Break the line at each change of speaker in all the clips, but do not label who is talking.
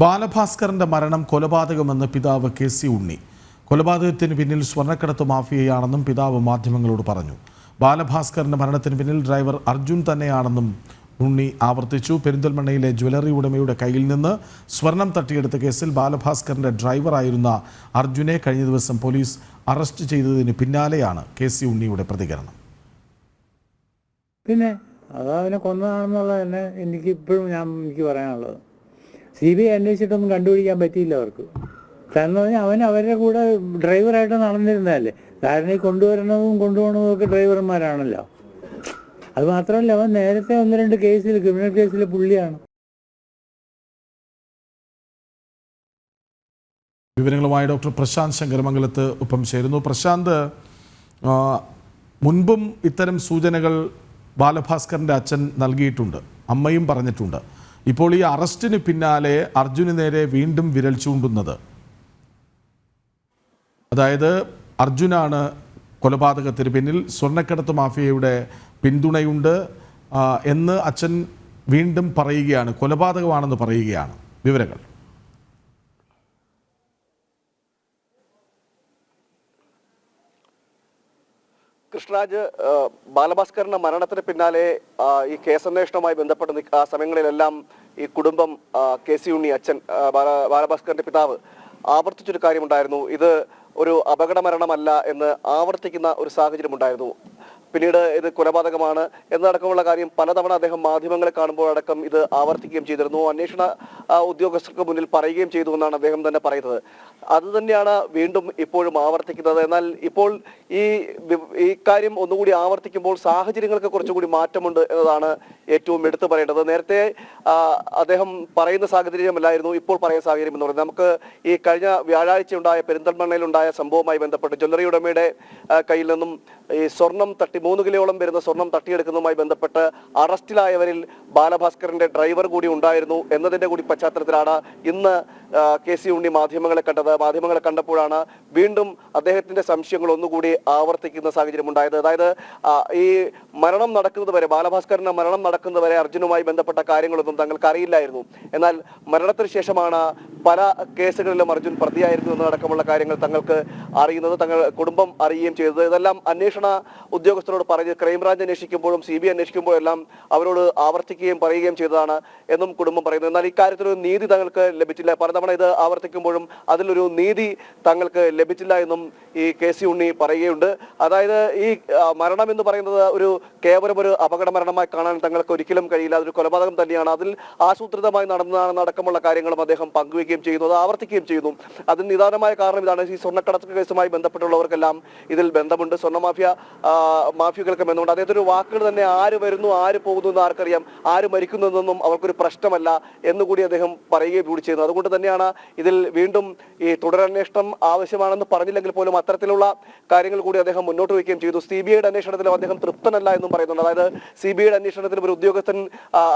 ബാലഭാസ്കറിന്റെ മരണം കൊലപാതകമെന്ന് പിതാവ് K C ഉണ്ണി. കൊലപാതകത്തിന് പിന്നിൽ സ്വർണക്കടത്ത് മാഫിയയാണെന്നും പിതാവ് മാധ്യമങ്ങളോട് പറഞ്ഞു. ബാലഭാസ്കറിന്റെ മരണത്തിന് പിന്നിൽ ഡ്രൈവർ അർജുൻ തന്നെയാണെന്നും ഉണ്ണി ആവർത്തിച്ചു. പെരിന്തൽമണ്ണയിലെ ജ്വല്ലറി ഉടമയുടെ കയ്യിൽ നിന്ന് സ്വർണം തട്ടിയെടുത്ത കേസിൽ ബാലഭാസ്കറിന്റെ ഡ്രൈവറായിരുന്ന അർജുനെ കഴിഞ്ഞ ദിവസം പോലീസ് അറസ്റ്റ് ചെയ്തതിന് പിന്നാലെയാണ് കെ സി ഉണ്ണിയുടെ പ്രതികരണം.
പിന്നെ അത് അവനെ കൊന്നതാണെന്നുള്ള തന്നെ എനിക്ക് ഇപ്പോഴും ഞാൻ എനിക്ക് പറയാനുള്ളത്. സി ബി ഐ അന്വേഷിച്ചിട്ടൊന്നും കണ്ടുപിടിക്കാൻ പറ്റിയില്ല അവർക്ക്. കാരണം പറഞ്ഞാൽ അവൻ അവരുടെ കൂടെ ഡ്രൈവറായിട്ട് നടന്നിരുന്നതല്ലേ. ഈ കൊണ്ടുവരണതും കൊണ്ടുപോകണതും ഒക്കെ ഡ്രൈവർമാരാണല്ലോ. അത് മാത്രമല്ല അവൻ നേരത്തെ ഒന്ന് രണ്ട് കേസിൽ ക്രിമിനൽ കേസിൽ പുള്ളിയാണ്.
വിവരങ്ങളുമായി ഡോക്ടർ പ്രശാന്ത് ശങ്കരമംഗലത്ത് ഒപ്പം ചേരുന്നു. പ്രശാന്ത് മുൻപും ഇത്തരം സൂചനകൾ ബാലഭാസ്കറിന്റെ അച്ഛൻ നൽകിയിട്ടുണ്ട്. അമ്മയും പറഞ്ഞിട്ടുണ്ട്. ഇപ്പോൾ ഈ അറസ്റ്റിന് പിന്നാലെ അർജുന് നേരെ വീണ്ടും വിരൽ ചൂണ്ടുന്നത്. അതായത് അർജുനാണ് കൊലപാതകത്തിന് പിന്നിൽ. സ്വർണക്കടത്ത് മാഫിയയുടെ പിന്തുണയുണ്ട് എന്ന് അച്ഛൻ വീണ്ടും പറയുകയാണ് കൊലപാതകമാണെന്ന് പറയുകയാണ്. വിവരങ്ങൾ.
കൃഷ്ണരാജ് ബാലഭാസ്കറിന്റെ മരണത്തിന് പിന്നാലെ ഈ കേസന്വേഷണവുമായി ബന്ധപ്പെട്ട് ആ സമയങ്ങളിലെല്ലാം ഈ കുടുംബം കെ സി ഉണ്ണി അച്ഛൻ ബാലഭാസ്കറിന്റെ പിതാവ് ആവർത്തിച്ചൊരു കാര്യമുണ്ടായിരുന്നു. ഇത് ഒരു അപകട മരണമല്ല എന്ന് ആവർത്തിക്കുന്ന ഒരു സാഹചര്യം ഉണ്ടായിരുന്നു പിന്നീട് ഇത് കൊലപാതകമാണ് എന്നടക്കമുള്ള കാര്യം പലതവണ അദ്ദേഹം മാധ്യമങ്ങളെ കാണുമ്പോൾ അടക്കം ഇത് ആവർത്തിക്കുകയും ചെയ്തിരുന്നു. അന്വേഷണ ഉദ്യോഗസ്ഥർക്ക് മുന്നിൽ പറയുകയും ചെയ്തു എന്നാണ് അദ്ദേഹം തന്നെ പറയുന്നത്. അത് തന്നെയാണ് വീണ്ടും ഇപ്പോഴും ആവർത്തിക്കുന്നത്. എന്നാൽ ഇപ്പോൾ ഈ ഈ കാര്യം ഒന്നുകൂടി ആവർത്തിക്കുമ്പോൾ സാഹചര്യങ്ങൾക്ക് കുറച്ചുകൂടി മാറ്റമുണ്ട് എന്നതാണ് ഏറ്റവും എടുത്തു പറയേണ്ടത്. നേരത്തെ അദ്ദേഹം പറയുന്ന സാഹചര്യമല്ലായിരുന്നു ഇപ്പോൾ പറയുന്ന സാഹചര്യം എന്ന് പറയുന്നത്. നമുക്ക് ഈ കഴിഞ്ഞ വ്യാഴാഴ്ച ഉണ്ടായ പെരിന്തൽമണ്ണയിൽ ഉണ്ടായ സംഭവവുമായി ബന്ധപ്പെട്ട് ജ്വല്ലറി ഉടമയുടെ കയ്യിൽ നിന്നും ഈ സ്വർണം തട്ടി മൂന്ന് കിലോളം വരുന്ന സ്വർണം തട്ടിയെടുക്കുന്നതുമായി ബന്ധപ്പെട്ട് അറസ്റ്റിലായവരിൽ ബാലഭാസ്കറിന്റെ ഡ്രൈവർ കൂടി ഉണ്ടായിരുന്നു എന്നതിന്റെ കൂടി പശ്ചാത്തലത്തിലാണ് ഇന്ന് കെ സി ഉണ്ണി മാധ്യമങ്ങളെ കണ്ടത്. മാധ്യമങ്ങളെ കണ്ടപ്പോഴാണ് വീണ്ടും അദ്ദേഹത്തിന്റെ സംശയങ്ങൾ ഒന്നുകൂടി ആവർത്തിക്കുന്ന സാഹചര്യം ഉണ്ടായത്. അതായത് ഈ മരണം നടക്കുന്നത് വരെ ബാലഭാസ്കറിന്റെ മരണം നടക്കുന്നത് വരെ അർജുനുമായി ബന്ധപ്പെട്ട കാര്യങ്ങളൊന്നും തങ്ങൾക്ക് അറിയില്ലായിരുന്നു. എന്നാൽ മരണത്തിന് ശേഷമാണ് പല കേസുകളിലും അർജുൻ പ്രതിയായിരുന്നു എന്നതടക്കമുള്ള കാര്യങ്ങൾ തങ്ങൾക്ക് അറിയുന്നത് തങ്ങൾ കുടുംബം അറിയുകയും ചെയ്തത്. ഇതെല്ലാം അന്വേഷണ ഉദ്യോഗസ്ഥരോട് പറഞ്ഞ് ക്രൈംബ്രാഞ്ച് അന്വേഷിക്കുമ്പോഴും സി ബി ഐ അന്വേഷിക്കുമ്പോഴും എല്ലാം അവരോട് ആവർത്തിക്കുകയും പറയുകയും ചെയ്തതാണ് എന്നും കുടുംബം പറയുന്നു. എന്നാൽ ഇക്കാര്യത്തിൽ ഒരു നീതി തങ്ങൾക്ക് ലഭിച്ചില്ല. പലതവണ ഇത് ആവർത്തിക്കുമ്പോഴും അതിലൊരു നീതി തങ്ങൾക്ക് ലഭിച്ചില്ല എന്നും ഈ കെ സി ഉണ്ണി പറയുകയുണ്ട്. അതായത് ഈ മരണം എന്ന് പറയുന്നത് ഒരു കേവലം ഒരു അപകട മരണമായി കാണാൻ തങ്ങൾക്ക് ഒരിക്കലും കഴിയില്ല. അതൊരു കൊലപാതകം തന്നെയാണ്. അതിൽ ആസൂത്രിതമായി നടന്നതാണെന്ന് അടക്കമുള്ള കാര്യങ്ങളും അദ്ദേഹം പങ്കുവയ്ക്കുകയും ചെയ്യുന്നു. അത് ആവർത്തിക്കുകയും ചെയ്യുന്നു. അതിന് നിദാനമായ കാരണം ഇതാണ് ഈ സ്വർണക്കടത്ത് കേസുമായി ബന്ധപ്പെട്ടുള്ളവർക്കെല്ലാം ഇതിൽ ബന്ധമുണ്ട്. സ്വർണ മാഫിയ ആ, മാഫിയകൾക്ക് ബന്ധമുണ്ട് അദ്ദേഹത്തിന്റെ വാക്കുകൾ തന്നെ ആര് വരുന്നു ആര് പോകുന്നു എന്ന് ആർക്കറിയാം. ആര് മരിക്കുന്നു എന്നൊന്നും അവർക്കൊരു പ്രശ്നമല്ല എന്നുകൂടി അദ്ദേഹം പറയുകയും കൂടി ചെയ്യുന്നു. അതുകൊണ്ട് തന്നെയാണ് ഇതിൽ വീണ്ടും ഈ തുടരന്വേഷണം ആവശ്യമാണെന്ന് പറഞ്ഞില്ലെങ്കിൽ പോലും അത്തരത്തിലുള്ള കാര്യങ്ങൾ കൂടി അദ്ദേഹം മുന്നോട്ട് വയ്ക്കുകയും ചെയ്തു. സി ബി ഐയുടെ അന്വേഷണത്തിലും അദ്ദേഹം തൃപ്തനല്ല എന്നും പറയുന്നുണ്ട്. അതായത് സി ബി ഐയുടെ അന്വേഷണത്തിൽ ഒരു ഉദ്യോഗസ്ഥൻ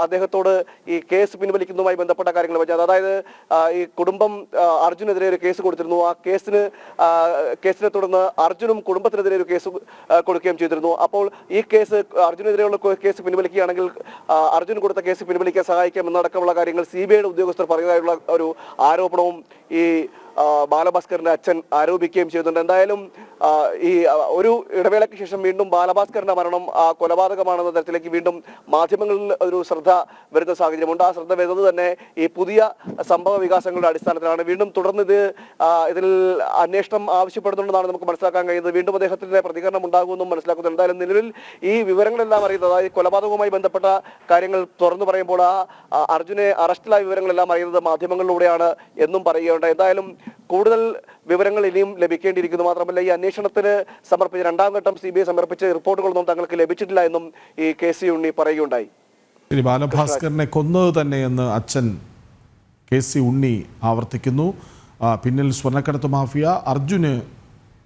അദ്ദേഹത്തോട് ഈ കേസ് പിൻവലിക്കുന്നതുമായി ബന്ധപ്പെട്ട കാര്യങ്ങൾ വെച്ചാൽ അതായത് ഈ കുടുംബം അർജുനെതിരെ ഒരു കേസ് കൊടുത്തിരുന്നു. ആ കേസിന് കേസിനെ തുടർന്ന് അർജുനും കുടുംബത്തിനെതിരെ ഒരു കേസ് കൊടുക്കുകയും ചെയ്തിരുന്നു. അപ്പോൾ ഈ കേസ് അർജുനെതിരെയുള്ള കേസ് പിൻവലിക്കുകയാണെങ്കിൽ അർജുൻ കൊടുത്ത കേസ് പിൻവലിക്കാൻ സഹായിക്കാം എന്നടക്കമുള്ള കാര്യങ്ങൾ സി ബി ഐയുടെ ഉദ്യോഗസ്ഥർ പറയുന്നതായുള്ള ഒരു ആരോപണവും ഈ ബാലഭാസ്കറിന്റെ അച്ഛൻ ആരോപിക്കുകയും ചെയ്യുന്നുണ്ട് എന്തായാലും ഈ ഒരു ഇടവേളയ്ക്ക് ശേഷം വീണ്ടും ബാലഭാസ്കറിന്റെ മരണം കൊലപാതകമാണെന്ന തരത്തിലേക്ക് വീണ്ടും മാധ്യമങ്ങളിൽ ഒരു ശ്രദ്ധ വരുന്ന സാഹചര്യമുണ്ട്. ആ ശ്രദ്ധ വരുന്നത് തന്നെ ഈ പുതിയ സംഭവ വികാസങ്ങളുടെ അടിസ്ഥാനത്തിലാണ്. വീണ്ടും തുടർന്ന് ഇത് ഇതിൽ അന്വേഷണം ആവശ്യപ്പെടുന്നുണ്ടെന്നാണ് നമുക്ക് മനസ്സിലാക്കാൻ കഴിയുന്നത്. വീണ്ടും അദ്ദേഹത്തിന്റെ പ്രതികരണം ഉണ്ടാകുമെന്നും മനസ്സിലാക്കുന്നു എന്തായാലും നിലവിൽ ഈ വിവരങ്ങളെല്ലാം അറിയുന്നത് അതായത് കൊലപാതകവുമായി ബന്ധപ്പെട്ട കാര്യങ്ങൾ തുറന്നു പറയുമ്പോൾ ആ, അർജുനെ അറസ്റ്റിലായ വിവരങ്ങളെല്ലാം അറിയുന്നത് മാധ്യമങ്ങളിലൂടെയാണ് എന്നും പറയുകയുണ്ട് എന്തായാലും കൂടുതൽ വിവരങ്ങൾ ഇനിയും ലഭിക്കേണ്ടിയിരിക്കുന്നു. മാത്രമല്ല ഈ അന്വേഷണത്തിന് സമർപ്പിച്ച രണ്ടാം ഘട്ടം സി ബി ഐ സമർപ്പിച്ച റിപ്പോർട്ടുകളൊന്നും തങ്ങൾക്ക് ലഭിച്ചിട്ടില്ല എന്നും ഈ കെ സി ഉണ്ണി പറയുകയുണ്ടായി.
ഇനി ബാലഭാസ്കറിനെ കൊന്നത് തന്നെയെന്ന് അച്ഛൻ കെ സി ഉണ്ണി ആവർത്തിക്കുന്നു. പിന്നിൽ സ്വർണക്കടത്ത് മാഫിയ അർജുന്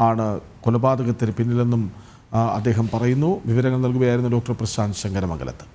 ആണ് കൊലപാതകത്തിന് പിന്നിലെന്നും അദ്ദേഹം പറയുന്നു. വിവരങ്ങൾ നൽകുകയായിരുന്നു ഡോക്ടർ പ്രശാന്ത് ശങ്കരമംഗലത്ത്.